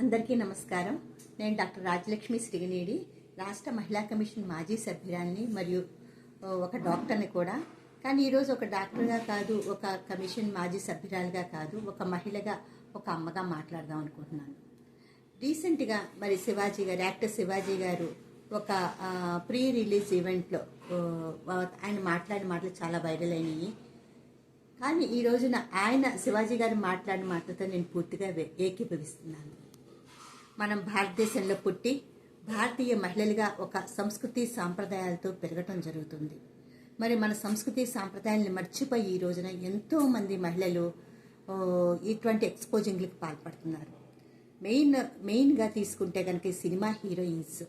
అందరికీ నమస్కారం. నేను డాక్టర్ రాజలక్ష్మి శ్రీనేడి రాష్ట్ర మహిళా కమిషన్ మాజీ సభ్యురాల్ని మరియు ఒక డాక్టర్ని కూడా. కానీ ఈరోజు ఒక డాక్టర్గా కాదు ఒక కమిషన్ మాజీ సభ్యురాలుగా కాదు ఒక మహిళగా ఒక అమ్మగా మాట్లాడదాం అనుకుంటున్నాను. రీసెంట్గా మరి శివాజీ గారు యాక్టర్ శివాజీ గారు ఒక ప్రీ రిలీజ్ ఈవెంట్లో ఆయన మాట్లాడిన మాటలు చాలా వైరల్ అయినాయి. కానీ ఈ రోజున ఆయన శివాజీ గారు మాట్లాడిన మాటలతో నేను పూర్తిగా ఏకీభవిస్తున్నాను. మనం భారతదేశంలో పుట్టి భారతీయ మహిళలుగా ఒక సంస్కృతి సాంప్రదాయాలతో పెరగటం జరుగుతుంది. మరి మన సంస్కృతి సాంప్రదాయాలను మర్చిపోయి ఈ రోజున ఎంతోమంది మహిళలు ఇటువంటి ఎక్స్పోజింగ్లకు పాల్పడుతున్నారు. మెయిన్ మెయిన్గా తీసుకుంటే కనుక సినిమా హీరోయిన్స్.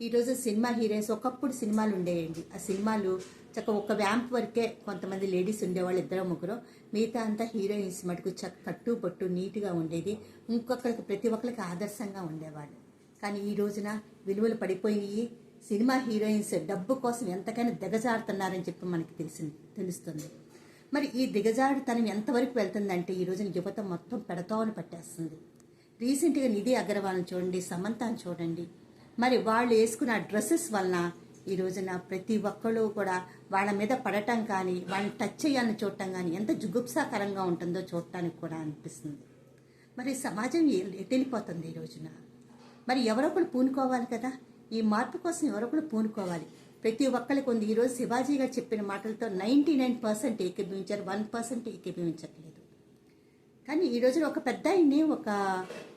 ఈరోజు సినిమా హీరోయిన్స్ ఒకప్పుడు సినిమాలు ఉండేయండి. ఆ సినిమాలు చక్క ఒక వ్యాంప్ వరకే కొంతమంది లేడీస్ ఉండేవాళ్ళు ఇద్దరు ముగ్గురు. మిగతా అంతా హీరోయిన్స్ మటుకు చక్క కట్టు పట్టు నీట్గా ఉండేది. ఇంకొకరికి ప్రతి ఒక్కరికి ఆదర్శంగా ఉండేవాళ్ళు. కానీ ఈ రోజున విలువలు పడిపోయి సినిమా హీరోయిన్స్ డబ్బు కోసం ఎంతకైనా దిగజారుతున్నారని చెప్పి మనకి తెలిసి తెలుస్తుంది. మరి ఈ దిగజారుతనం ఎంతవరకు వెళ్తుందంటే ఈ రోజున యువత మొత్తం పెడతామని పట్టేస్తుంది. రీసెంట్గా నిధి అగర్వాల్ని చూడండి సమంతాన్ని చూడండి. మరి వాళ్ళు వేసుకున్న డ్రెస్సెస్ వలన ఈ రోజున ప్రతి ఒక్కళ్ళు కూడా వాళ్ళ మీద పడటం కానీ వాళ్ళని టచ్ చేయాలని చూడటం కానీ ఎంత జుగుప్సాకరంగా ఉంటుందో చూడటానికి కూడా అనిపిస్తుంది. మరి సమాజం ఎ- ఎటు వెళ్ళిపోతుంది ఈ రోజున? మరి ఎవరొకరు పూనుకోవాలి కదా? ఈ మార్పు కోసం ఎవరొకరు పూనుకోవాలి. ప్రతి ఒక్కరికి ఉంది. ఈరోజు శివాజీ గారు చెప్పిన మాటలతో నైంటీ నైన్ పర్సెంట్ ఏకీభవించారు వన్ పర్సెంట్ ఏకీభవించట్లేదు. కానీ ఈ రోజున ఒక పెద్ద ఒక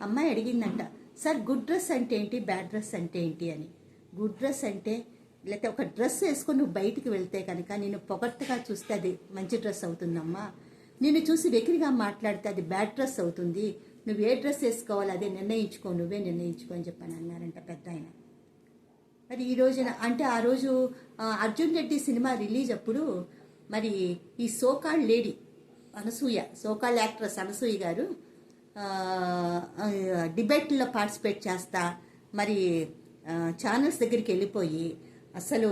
అమ్మాయి అడిగిందంట సార్ గుడ్ డ్రెస్ అంటే ఏంటి? బ్యాడ్ డ్రెస్ అంటే ఏంటి అని. గుడ్ డ్రెస్ అంటే లేకపోతే ఒక డ్రెస్ వేసుకొని నువ్వు బయటికి వెళ్తే కనుక నేను పొగట్టుగా చూస్తే అది మంచి డ్రెస్ అవుతుందమ్మా. నిన్ను చూసి వెకిరిగా మాట్లాడితే అది బ్యాడ్ డ్రెస్ అవుతుంది. నువ్వు ఏ డ్రెస్ వేసుకోవాలి అదే నిర్ణయించుకో నువ్వే నిర్ణయించుకో అని చెప్పని అన్నారంట పెద్ద ఆయన. మరి ఈ రోజున అంటే ఆ రోజు అర్జున్ రెడ్డి సినిమా రిలీజ్ అప్పుడు మరి ఈ so called lady Anasuya so called actress Anasuya గారు డిబేట్లో పార్టిసిపేట్ చేస్తా మరి ఛానల్స్ దగ్గరికి వెళ్ళిపోయి అసలు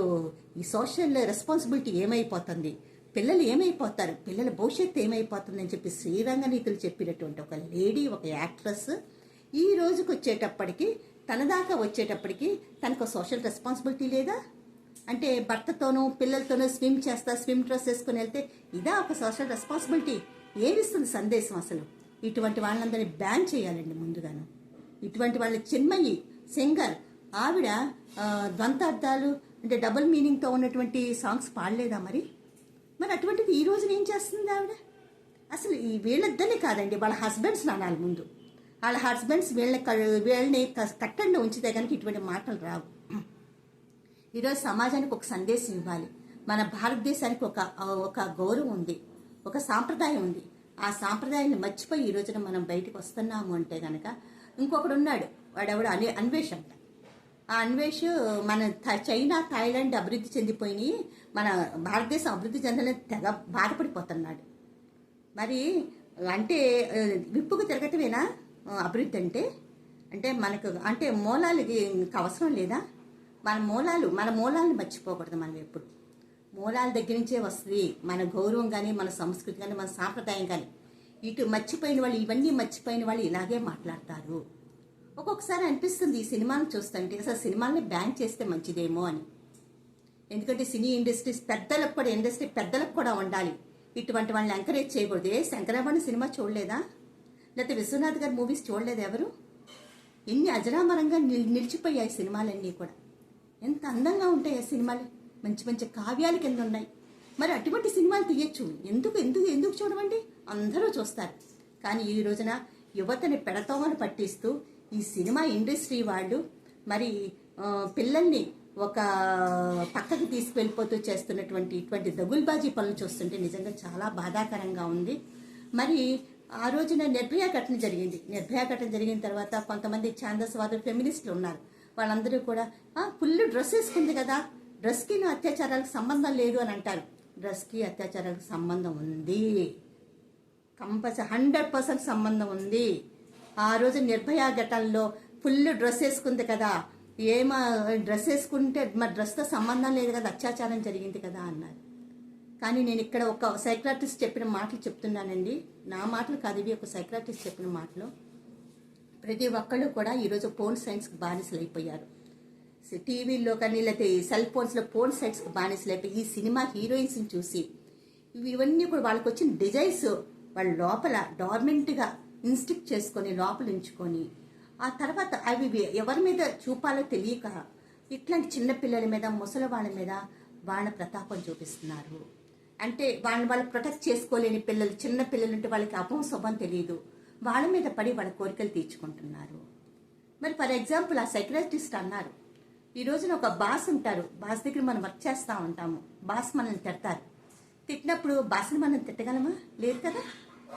ఈ సోషల్ రెస్పాన్సిబిలిటీ ఏమైపోతుంది? పిల్లలు ఏమైపోతారు? పిల్లల భవిష్యత్తు ఏమైపోతుంది అని చెప్పి శ్రీరంగనీతులు చెప్పినటువంటి ఒక లేడీ ఒక యాక్ట్రెస్ ఈ రోజుకి వచ్చేటప్పటికి తన దాకా వచ్చేటప్పటికి తనకు సోషల్ రెస్పాన్సిబిలిటీ లేదా? అంటే భర్తతోనూ పిల్లలతోనూ స్విమ్ చేస్తా స్విమ్ డ్రెస్ వేసుకుని వెళ్తే ఇదా ఒక సోషల్ రెస్పాన్సిబిలిటీ? ఏమిస్తుంది సందేశం అసలు? ఇటువంటి వాళ్ళందరినీ బ్యాన్ చేయాలండి ముందుగాను. ఇటువంటి వాళ్ళ చిన్మయి సింగర్ ఆవిడ ఆ, ద్వంతార్థాలు అంటే డబుల్ మీనింగ్తో ఉన్నటువంటి సాంగ్స్ పాడలేదా మరి? మరి అటువంటిది ఈ రోజున ఏం చేస్తుంది ఆవిడ? అసలు ఈ వీళ్ళిద్దరిని కాదండి వాళ్ళ హస్బెండ్స్ అనాలి ముందు. వాళ్ళ హస్బెండ్స్ వీళ్ళని వీళ్ళని క- ఉంచితే కనుక ఇటువంటి మాటలు రావు. ఈరోజు సమాజానికి ఒక సందేశం ఇవ్వాలి. మన భారతదేశానికి ఒక ఒక గౌరవం ఉంది ఒక సాంప్రదాయం ఉంది. ఆ సాంప్రదాయాన్ని మర్చిపోయి ఈ రోజున మనం బయటకు వస్తున్నాము అంటే కనుక ఇంకొకడు ఉన్నాడు. వాడెవడు అనే అన్వేష్ అంట. ఆ అన్వేష్ మన థ- చైనా థాయిలాండ్ అభివృద్ధి చెందిపోయి మన భారతదేశం అభివృద్ధి చెందలేని తెగ బాధపడిపోతున్నాడు. మరి అంటే విప్పుకు తిరగటమేనా? అభివృద్ధి అంటే? అంటే మనకు అంటే మూలాలకి ఇంకా అవసరం లేదా? మన మూలాలు మన మూలాలను మర్చిపోకూడదు మనం ఎప్పుడు. మూలాల దగ్గర నుంచే వస్తుంది. మన గౌరవం కానీ మన సంస్కృతి కానీ మన సాంప్రదాయం కానీ ఇటు మర్చిపోయిన వాళ్ళు ఇవన్నీ మర్చిపోయిన వాళ్ళు ఇలాగే మాట్లాడతారు. ఒక్కొక్కసారి అనిపిస్తుంది ఈ సినిమాను చూస్తుంటే అసలు సినిమాల్ని బ్యాన్ చేస్తే మంచిదేమో అని. ఎందుకంటే సినీ ఇండస్ట్రీస్ పెద్దలకు కూడా ఇండస్ట్రీ పెద్దలకు కూడా ఉండాలి. ఇటువంటి వాళ్ళని ఎంకరేజ్ చేయకూడదు. ఏ శంకరాభరణ సినిమా చూడలేదా? లేకపోతే విశ్వనాథ్ గారి మూవీస్ చూడలేదు ఎవరు? ఎన్ని అజరామరంగా నిల్- నిలిచిపోయాయి సినిమాలన్నీ కూడా. ఎంత అందంగా ఉంటాయి ఆ సినిమాలు. మంచి మంచి కావ్యాలు కింద ఉన్నాయి. మరి అటువంటి సినిమాలు తీయచ్చు. ఎందుకు ఎందుకు ఎందుకు చూడమండి? అందరూ చూస్తారు. కానీ ఈ రోజున యువతని పెడతోమని పట్టిస్తూ ఈ సినిమా ఇండస్ట్రీ వాళ్ళు మరి పిల్లల్ని ఒక పక్కకి తీసుకువెళ్ళిపోతూ చేస్తున్నటువంటి ఇటువంటి దగుల్బాజీ పనులు చూస్తుంటే నిజంగా చాలా బాధాకరంగా ఉంది. మరి ఆ రోజున నిర్భయ ఘటన జరిగింది. నిర్భయ ఘటన జరిగిన తర్వాత కొంతమంది ఛాందస్వాద ఫెమినిస్టులు ఉన్నారు. వాళ్ళందరూ కూడా ఫుల్ డ్రెస్ వేసుకుంది కదా డ్రెస్కి అత్యాచారాలకు సంబంధం లేదు అని అంటారు. డ్రెస్కి అత్యాచారాలకు సంబంధం ఉంది. కంపల్సరీ హండ్రెడ్ పర్సెంట్ సంబంధం ఉంది. ఆ రోజు నిర్భయ ఘటనలో ఫుల్ డ్రెస్ వేసుకుంది కదా. ఏమో డ్రెస్ వేసుకుంటే మా డ్రెస్తో సంబంధం లేదు కదా అత్యాచారం జరిగింది కదా అన్నారు. కానీ నేను ఇక్కడ ఒక సైక్రాటిస్ట్ చెప్పిన మాటలు చెప్తున్నానండి. నా మాటలు కాదు ఇవి ఒక సైక్రాటిస్ట్ చెప్పిన మాటలు. ప్రతి ఒక్కళ్ళు కూడా ఈరోజు ఫోన్ సైన్స్కి బానిసలు అయిపోయారు టీవీల్లో కానీ లేకపోతే సెల్ ఫోన్స్లో ఫోన్ సైట్స్కి బానిస లేకపోతే ఈ సినిమా హీరోయిన్స్ని చూసి ఇవి- ఇవన్నీ కూడా వాళ్ళకి వచ్చిన డిజైన్స్ వాళ్ళ లోపల డార్మెంట్గా ఇన్స్టిక్ చేసుకొని లోపల ఉంచుకొని ఆ తర్వాత అవి ఎవరి మీద చూపాలో తెలియక ఇట్లాంటి చిన్న పిల్లల మీద ముసలి వాళ్ళ మీద వాళ్ళ ప్రతాపం చూపిస్తున్నారు. అంటే వాళ్ళని వాళ్ళు ప్రొటెక్ట్ చేసుకోలేని పిల్లలు చిన్న పిల్లలు ఉంటే వాళ్ళకి అపం శుభం తెలియదు. వాళ్ళ మీద పడి వాళ్ళ కోరికలు తీర్చుకుంటున్నారు. మరి ఫర్ ఎగ్జాంపుల్ ఆ సైకలాజిస్ట్ అన్నారు ఈ రోజున ఒక బాస్ ఉంటారు. బాస్ దగ్గర మనం వర్క్ చేస్తూ ఉంటాము. బాస్ మనల్ని తిడతారు. తిట్టినప్పుడు బాస్ని మనం తిట్టగలమా? లేదు కదా?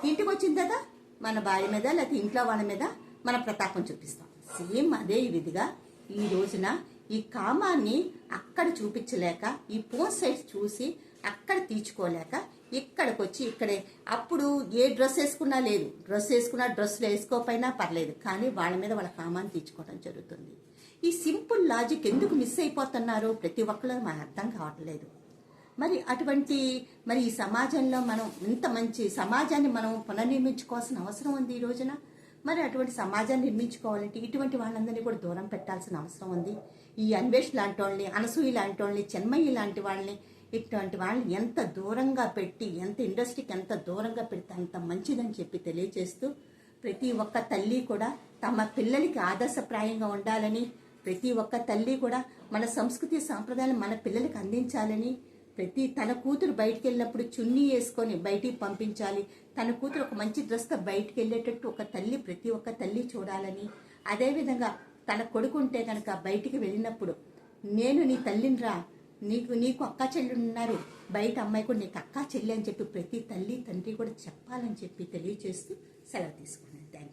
ఇంటికి వచ్చిన కదా? మన భార్య మీద లేకపోతే ఇంట్లో వాళ్ళ మీద మన ప్రతాపం చూపిస్తాం. సేమ్ అదే విధిగా ఈ రోజున ఈ కామాన్ని అక్కడ చూపించలేక ఈ ఫోన్ సైడ్ చూసి అక్కడ తీర్చుకోలేక ఇక్కడికి వచ్చి ఇక్కడే అప్పుడు ఏ డ్రెస్ వేసుకున్నా లేదు. డ్రెస్ వేసుకున్నా డ్రెస్సులు వేసుకోకపోయినా పర్లేదు. కానీ వాళ్ళ మీద వాళ్ళ కామాన్ని తీర్చుకోవడం జరుగుతుంది. ఈ సింపుల్ లాజిక్ ఎందుకు మిస్ అయిపోతున్నారు ప్రతి ఒక్కరు మనకు అర్థం కావట్లేదు. మరి అటువంటి మరి ఈ సమాజంలో మనం ఇంత మంచి సమాజాన్ని మనం పునర్నిర్మించుకోవాల్సిన అవసరం ఉంది ఈ రోజున? మరి అటువంటి సమాజాన్ని నిర్మించుకోవాలంటే ఇటువంటి వాళ్ళందరినీ కూడా దూరం పెట్టాల్సిన అవసరం ఉంది. ఈ అన్వేష్ లాంటి వాళ్ళని అనసూయ లాంటి వాళ్ళని చెన్మయ్య లాంటి వాళ్ళని ఇటువంటి వాళ్ళని ఎంత దూరంగా పెట్టి ఎంత ఇండస్ట్రీకి ఎంత దూరంగా పెడితే అంత మంచిదని చెప్పి తెలియజేస్తూ ప్రతి ఒక్క తల్లి కూడా తమ పిల్లలకి ఆదర్శప్రాయంగా ఉండాలని ప్రతి ఒక్క తల్లి కూడా మన సంస్కృతి సాంప్రదాయాలు మన పిల్లలకి అందించాలని ప్రతి తన కూతురు బయటికి వెళ్ళినప్పుడు చున్నీ వేసుకొని బయటికి పంపించాలి. తన కూతురు ఒక మంచి డ్రెస్తో బయటికి వెళ్ళేటట్టు ఒక తల్లి ప్రతి ఒక్క తల్లి చూడాలని. అదేవిధంగా తన కొడుకు ఉంటే కనుక బయటికి వెళ్ళినప్పుడు నేను నీ తల్లినిరా నీకు నీకు అక్క చెల్లి ఉన్నారు. బయట అమ్మాయి కూడా నీకు అక్క చెల్లి అని చెప్పి ప్రతి తల్లి తండ్రి కూడా చెప్పాలని చెప్పి తెలియజేస్తూ సెలవు తీసుకున్నాను.